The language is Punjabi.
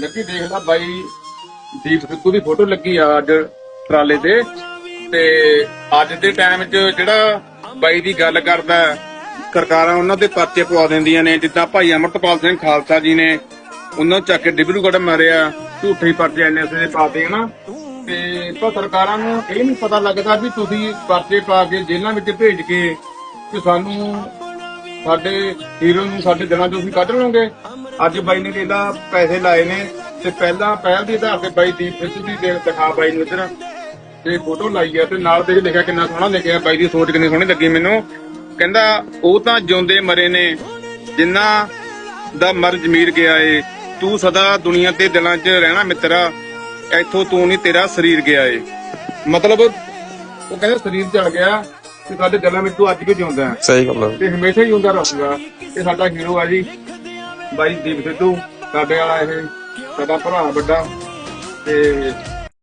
ਲੱਗੀ ਦੇਖ ਲੈ ਬਾਈ ਦੀਪ ਸਿੱਧੂ ਦੀ ਫੋਟੋ ਲੱਗੀ ਆ ਅੱਜ ਟਰਾਲੇ ਤੇ। ਤੇ ਅੱਜ ਦੇ ਟਾਈਮ 'ਚ ਜਿਹੜਾ ਬਾਈ ਦੀ ਗੱਲ ਕਰਦਾ ਸਰਕਾਰਾਂ ਉਹਨਾਂ ਦੇ ਪਰਚੇ ਪਵਾ ਦਿੰਦੀਆਂ ਨੇ, ਜਿੱਦਾਂ ਭਾਈ ਅਮਰਤਪਾਲ ਸਿੰਘ ਖਾਲਸਾ ਜੀ ਨੇ ਉਹਨਾਂ ਨੂੰ ਚੱਕ ਕੇ ਡਿਬਰੂਗੜ੍ਹ ਮਾਰਿਆ, ਝੂਠੇ ਪਰਚੇ ਐਨਐਸਏ ਦੇ ਪਾਤੇ, ਹਨਾ? ਤੇ ਪਰ ਸਰਕਾਰਾਂ ਨੂੰ ਇਹ ਨਹੀਂ ਪਤਾ ਲੱਗਦਾ ਵੀ ਤੁਸੀਂ ਪਰਚੇ ਪਾ ਕੇ ਜੇਲ੍ਹਾਂ ਵਿੱਚ ਭੇਜ ਕੇ ਕਿ ਸਾਨੂੰ ਸਾਡੇ ਹੀਰੋ ਨੂੰ, ਸਾਡੇ ਦਿਨਾਂ ਚੋਂ ਅਸੀਂ ਕੱਢ ਲਓਗੇ ਅੱਜ ਬਾਈ ਨੇ ਇਹਦਾ ਪੈਸੇ ਲਾਏ ਨੇ ਤੇ ਪਹਿਲਾਂ ਪਹਿਲ ਦੇ ਆਧਾਰ ਤੇ ਬਾਈ ਦੀਪ ਸਿੱਧੂ ਦੀ ਦੇਖ ਦਿਖਾ ਬਾਈ ਨੂੰ ਇੱਧਰ। ਤੇ ਫੋਟੋ ਲਾਈ ਆ ਤੇ ਨਾਲ ਤੇ ਲਿਖਿਆ ਕਿੰਨਾ ਸੋਹਣਾ ਲਿਖਿਆ ਬਾਈ ਦੀ ਸੋਚ ਕਿੰਨੀ ਸੋਹਣੀ ਲੱਗੀ ਮੈਨੂੰ। ਕਹਿੰਦਾ ਉਹ ਤਾਂ ਜਿਉਂਦੇ ਮਰੇ ਨੇ ਜਿਨ੍ਹਾਂ ਦਾ ਮਰ ਜਮੀਰ ਗਿਆ ਏ ਤੂੰ ਸਦਾ ਦੁਨੀਆ ਤੇ ਦਿਲਾਂ 'ਚ ਰਹਿਣਾ ਮਿੱਤਰਾ ਇੱਥੋਂ ਤੂੰ ਨਹੀਂ ਤੇਰਾ ਸਰੀਰ ਗਿਆ ਏ। ਮਤਲਬ ਉਹ ਕਹਿੰਦਾ ਸਰੀਰ ਚਲ ਗਿਆ ਤੇ ਸਾਡੇ ਦਿਲਾਂ ਵਿੱਚ ਤੂੰ ਅੱਜ ਵੀ ਜਿਉਂਦਾ ਹੈ? ਸਹੀ ਗੱਲ ਹੈ ਤੇ ਹਮੇਸ਼ਾ ਹੀ ਹੁੰਦਾ ਰਹੂਗਾ। ਇਹ ਸਾਡਾ ਹੀਰੋ ਆ ਜੀ। ਬਾਈ ਦੀਪ ਸਿੱਧੂ ਸਾਡੇ ਵਾਲਾ ਇਹ ਸਾਡਾ ਭਰਾ ਵੱਡਾ ਤੇ